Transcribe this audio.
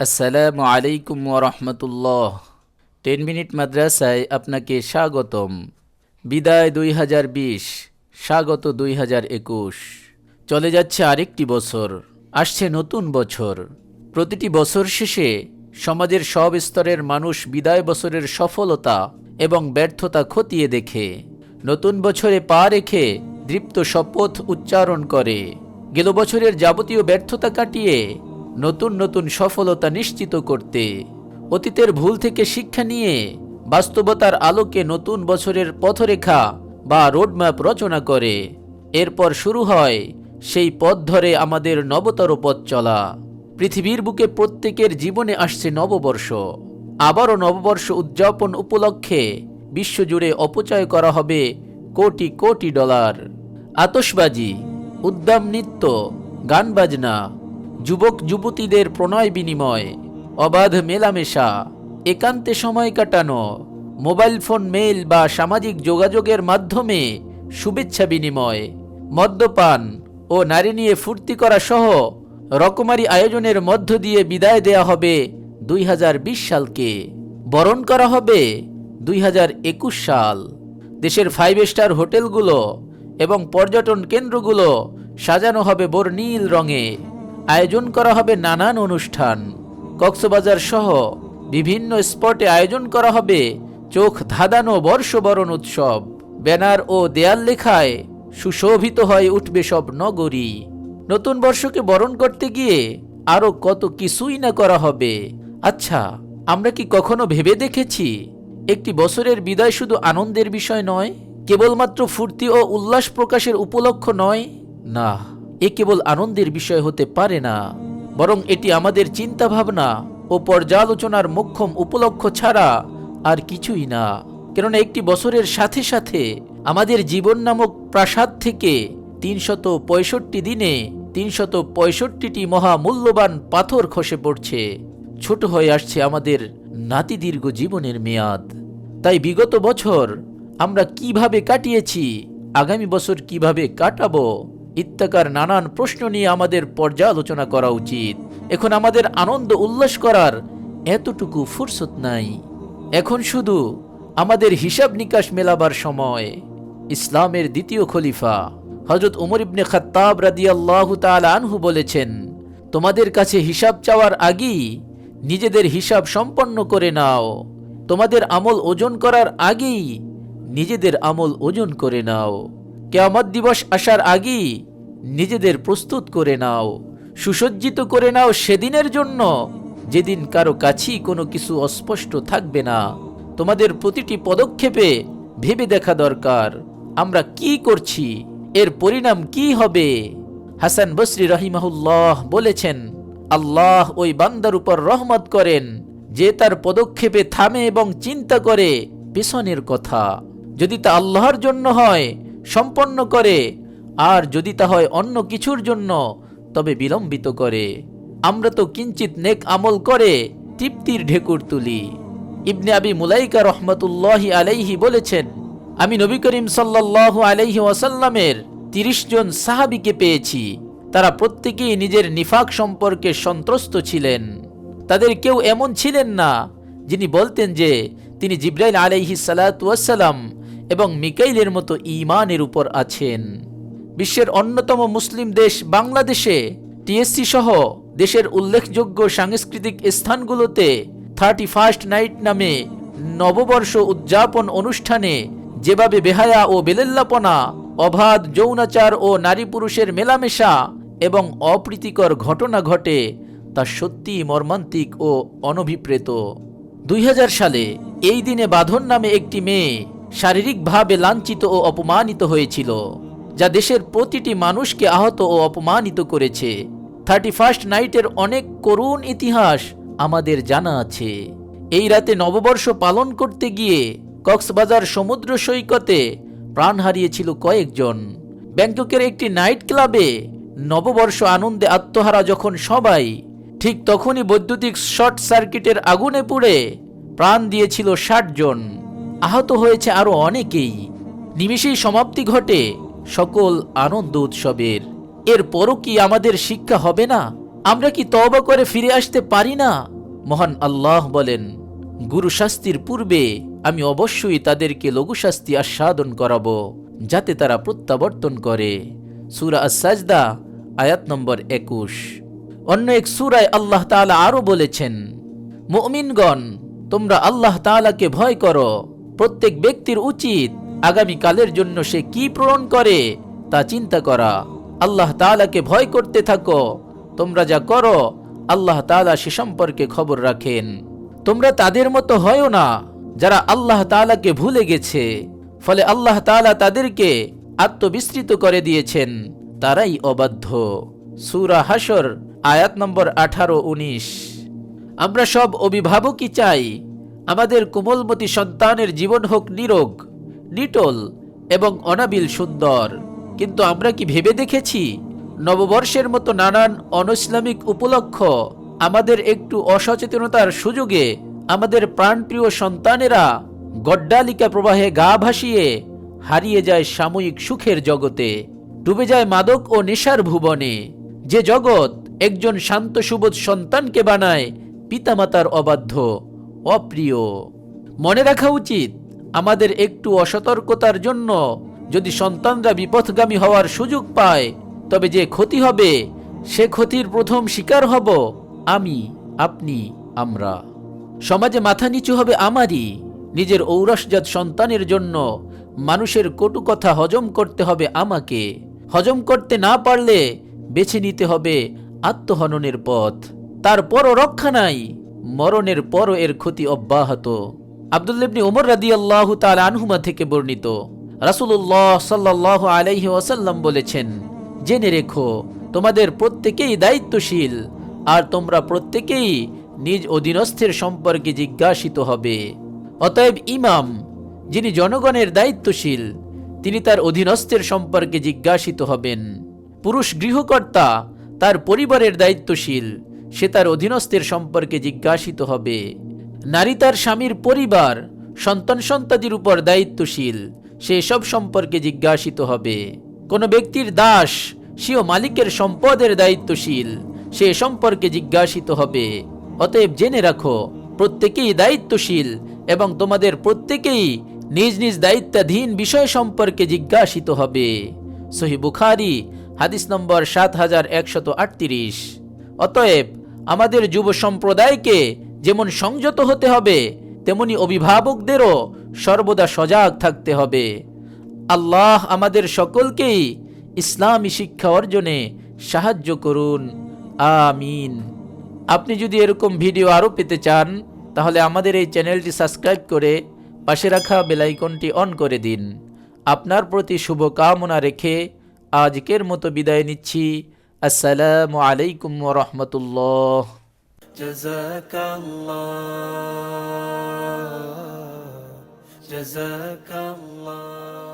আসসালামু আলাইকুম ওরহমতুল্লাহ টেন মিনিট মাদ্রাসায় আপনাকে স্বাগতম। বিদায় দুই হাজার বিশ, স্বাগত দুই হাজার একুশ। চলে যাচ্ছে আরেকটি বছর, আসছে নতুন বছর। প্রতিটি বছর শেষে সমাজের সব স্তরের মানুষ বিদায় বছরের সফলতা এবং ব্যর্থতা খতিয়ে দেখে। নতুন বছরে পা রেখে দৃপ্ত শপথ উচ্চারণ করে। গেল বছরের যাবতীয় ব্যর্থতা কাটিয়ে নতুন নতুন সফলতা নিশ্চিত করতে। অতীতের ভুল থেকে শিক্ষা নিয়ে বাস্তবতার আলোকে নতুন বছরের পথরেখা বা রোডম্যাপ রচনা করে। এরপর শুরু হয় সেই পথ ধরে আমাদের নবতর পথ চলা। পৃথিবীর বুকে প্রত্যেকের জীবনে আসছে নববর্ষ। আবারও নববর্ষ উদযাপন উপলক্ষে বিশ্বজুড়ে অপচয় করা হবে কোটি কোটি ডলার। আতসবাজি উদ্দাম নৃত্য, গান বাজনা যুবক যুবতীদের প্রণয় বিনিময়, অবাধ মেলামেশা, একান্তে সময় কাটানো, মোবাইল ফোন, মেল বা সামাজিক যোগাযোগের মাধ্যমে শুভেচ্ছা বিনিময়, মদ্যপান ও নারী নিয়ে ফুর্তি করা সহ রকমারি আয়োজনের মধ্য দিয়ে বিদায় দেয়া হবে দুই হাজার বিশ সালকে। বরণ করা হবে দুই হাজার একুশ সাল। দেশের ফাইভ স্টার হোটেলগুলো এবং পর্যটন কেন্দ্রগুলো সাজানো হবে বর্ণীল রঙে। আয়োজন করা হবে নানান অনুষ্ঠান। কক্সবাজার সহ বিভিন্ন স্পটে আয়োজন করা হবে চোখ ধাঁধানো বর্ষবরণ উৎসব। ব্যানার ও দেয়াল লেখায় সুশোভিত হয়ে উঠবে সব নগরী। নতুন বর্ষকে বরণ করতে গিয়ে আরও কত কিছুই না করা হবে। আচ্ছা আমরা কি কখনো ভেবে দেখেছি? একটি বছরের বিদায় শুধু আনন্দের বিষয় নয়, কেবলমাত্র ফুর্তি ও উল্লাস প্রকাশের উপলক্ষ নয়? না। এ কেবল আনন্দের বিষয় হতে পারে না, বরং এটি আমাদের চিন্তা ভাবনা ও পর্যালোচনার মোক্ষম উপলক্ষ ছাড়া আর কিছুই না। কেননা একটি বছরের সাথে সাথে আমাদের জীবন নামক প্রাসাদ থেকে তিনশত পঁয়ষট্টি দিনে তিনশত পঁয়ষট্টিটি মহামূল্যবান পাথর খসে পড়ছে। ছোট হয়ে আসছে আমাদের নাতিদীর্ঘ জীবনের মেয়াদ। তাই বিগত বছর আমরা কীভাবে কাটিয়েছি, আগামী বছর কীভাবে কাটাবো ইত্যাকার নানান প্রশ্ন নিয়ে আমাদের পর্যালোচনা করা উচিত। এখন আমাদের আনন্দ উল্লাস করার এতটুকু ফুরসত নাই। এখন শুধু আমাদের হিসাব নিকাশ মেলাবার সময়। ইসলামের দ্বিতীয় খলিফা হজরত উমর ইবনে খাত্তাব রাদিয়াল্লাহু তাআলা আনহু বলেছেন, তোমাদের কাছে হিসাব চাওয়ার আগেই নিজেদের হিসাব সম্পন্ন করে নাও। তোমাদের আমল ওজন করার আগেই নিজেদের আমল ওজন করে নাও। কেয়ামত দিবস আসার আগেই নিজেদের প্রস্তুত করে নাও, সুসজ্জিত করে নাও সেদিনের জন্য। যেদিন কারও কাছেই কোনো কিছু অস্পষ্ট থাকবে না, তোমাদের প্রতিটি পদক্ষেপে ভেবে দেখা দরকার, আমরা কি করছি, এর পরিণাম কি হবে? হাসান বসরি রহিমাহুল্লাহ বলেছেন, আল্লাহ ওই বান্দার উপর রহমত করেন, যে তার পদক্ষেপে থামে এবং চিন্তা করে, পেছনের কথা। যদি তা আল্লাহর জন্য হয় সম্পন্ন করে, আর যদি তা হয় অন্য কিছুর জন্য, তবে বিলম্বিত করে। আমরা তো কিঞ্চিত নেক আমল করে, তৃপ্তির ঢেকুর তুলি। ইবনে আবি মুলাইকা রহমতুল্লাহি আলাইহি বলেছেন, আমি নবী করিম সাল্লাহ আলাইহি ওয়াসাল্লামের তিরিশ জন সাহাবিকে পেয়েছি। তারা প্রত্যেকেই নিজের নিফাক সম্পর্কে সন্ত্রস্ত ছিলেন। তাদের কেউ এমন ছিলেন না, যিনি বলতেন যে, তিনি জিব্রাইল আলাইহি সালাতাম এবং মিকাইলের মতো ইমানের উপর আছেন। বিশ্বের অন্যতম মুসলিম দেশ বাংলাদেশে টিএসসি সহ দেশের উল্লেখযোগ্য সাংস্কৃতিক স্থানগুলোতে থার্টি ফার্স্ট নাইট নামে নববর্ষ উদযাপন অনুষ্ঠানে যেভাবে বেহায়া ও বেলেল্লাপনা, অবাধ যৌনাচার ও নারী পুরুষের মেলামেশা এবং অপ্রীতিকর ঘটনা ঘটে তা সত্যি মর্মান্তিক ও অনভিপ্রেত। দুই হাজার সালে এই দিনে বাঁধন নামে একটি মেয়ে শারীরিকভাবে লাঞ্ছিত ও অপমানিত হয়েছিল, যা দেশের প্রতিটি মানুষকে আহত ও অপমানিত করেছে। থার্টি ফার্স্ট নাইটের অনেক করুণ ইতিহাস আমাদের জানা আছে। এই রাতে নববর্ষ পালন করতে গিয়ে কক্সবাজার সমুদ্র সৈকতে প্রাণ হারিয়েছিল কয়েকজন। ব্যাংককের একটি নাইট ক্লাবে নববর্ষ আনন্দে আত্মহারা যখন সবাই, ঠিক তখনই বৈদ্যুতিক শর্ট সার্কিটের আগুনে পুড়ে প্রাণ দিয়েছিল ষাট জন। আহত হয়েছে আরও অনেকেই। নিমিষেই সমাপ্তি ঘটে সকল আনন্দ উৎসবের। এরপরও কি আমাদের শিক্ষা হবে না? আমরা কি তওবা করে ফিরে আসতে পারি না? মহান আল্লাহ বলেন, গুরু শাস্তির পূর্বে আমি অবশ্যই তাদেরকে লঘু শাস্তি আস্বাদন করাবো, যাতে তারা প্রত্যাবর্তন করে। সুরা আসাজদা আয়াত নম্বর একুশ। অন্য এক সুরায় আল্লাহ তাআলা আরও বলেছেন, মুমিনগণ, তোমরা আল্লাহ তাআলাকে ভয় করো প্রত্যেক ব্যক্তির উচিত আগামী কালের জন্য সে কি পূরণ করে তা চিন্তা করা। আল্লাহ তাআলাকে ভয় করতে থাকো। তোমরা যা করো, আল্লাহ তাআলা সে সম্পর্কে খবর রাখেন। তোমরা তাদের মতো হয়ও না যারা আল্লাহ তাআলাকে ভুলে গেছে। ফলে আল্লাহ তাআলা তাদেরকে আত্মবিস্তৃত করে দিয়েছেন। তারাই অবাধ্য। সূরা হাসর আয়াত নম্বর আঠারো, উনিশ। আমরা সব অভিভাবকই চাই আমাদের কোমলমতি সন্তানের জীবন হোক নিরোগ, নিটল এবং অনাবিল সুন্দর। কিন্তু আমরা কি ভেবে দেখেছি? নববর্ষের মতো নানান অনইসলামিক উপলক্ষ আমাদের একটু অসচেতনতার সুযোগে আমাদের প্রাণপ্রিয় সন্তানেরা গড্ডালিকা প্রবাহে গা ভাসিয়ে হারিয়ে যায় সাময়িক সুখের জগতে। ডুবে যায় মাদক ও নেশার ভুবনে। যে জগৎ একজন শান্ত সুবোধ সন্তানকে বানায় পিতামাতার অবাধ্য। অপ্রিয়। মনে রাখা উচিত, আমাদের একটু অসতর্কতার জন্য যদি সন্তানরা বিপথগামী হওয়ার সুযোগ পায়, তবে যে ক্ষতি হবে, সে ক্ষতির প্রথম শিকার হব আমি, আপনি, আমরা। সমাজে মাথা নিচু হবে আমারই, নিজের ঔরসজাত সন্তানের জন্য মানুষের কটু কথা হজম করতে হবে আমাকে। হজম করতে না পারলে বেছে নিতে হবে আত্মহননের পথ। তারপরও রক্ষা নাই মরণের পরও এর ক্ষতি অব্যাহত। আবদুল্লেবনি ওমর রাদি আল্লাহ তাল আনহুমা থেকে বর্ণিত। রাসুল্লাহ সাল্লাহ আলাইহি ওয়াসাল্লাম বলেছেন, জেনে রেখো, তোমাদের প্রত্যেকেই দায়িত্বশীল, আর তোমরা প্রত্যেকেই নিজ অধীনস্থের সম্পর্কে জিজ্ঞাসিত হবে। অতএব ইমাম, যিনি জনগণের দায়িত্বশীল, তিনি তার অধীনস্থের সম্পর্কে জিজ্ঞাসিত হবেন। পুরুষ গৃহকর্তা তার পরিবারের দায়িত্বশীল সে তার অধীনস্থের সম্পর্কে জিজ্ঞাসিত হবে। নারী তার স্বামীর পরিবার, সন্তান সন্তাদির উপর দায়িত্বশীল, সে সব সম্পর্কে জিজ্ঞাসিত হবে। কোনো ব্যক্তির দাস, সেও মালিকের সম্পদের দায়িত্বশীল, সে সম্পর্কে জিজ্ঞাসিত হবে। অতএব জেনে রাখো, প্রত্যেকেই দায়িত্বশীল এবং তোমাদের প্রত্যেকেই নিজ নিজ দায়িত্বাধীন বিষয় সম্পর্কে জিজ্ঞাসিত হবে। সহি বুখারি, হাদিস নম্বর সাত হাজার একশত আটত্রিশ। অতএব আমাদের যুব সম্প্রদায়কে যেমন সংযত হতে হবে, তেমনি অভিভাবকদেরও সর্বদা সজাগ থাকতে হবে। আল্লাহ আমাদের সকলকেই ইসলামী শিক্ষা অর্জনে সাহায্য করুন। আমিন। আপনি যদি এরকম ভিডিও আরও পেতে চান, তাহলে আমাদের এই চ্যানেলটি সাবস্ক্রাইব করে পাশে রাখা বেলাইকনটি অন করে দিন। আপনার প্রতি শুভকামনা রেখে আজকের মতো বিদায় নিচ্ছি। السلام عليكم ورحمة الله. جزاك الله. جزاك الله.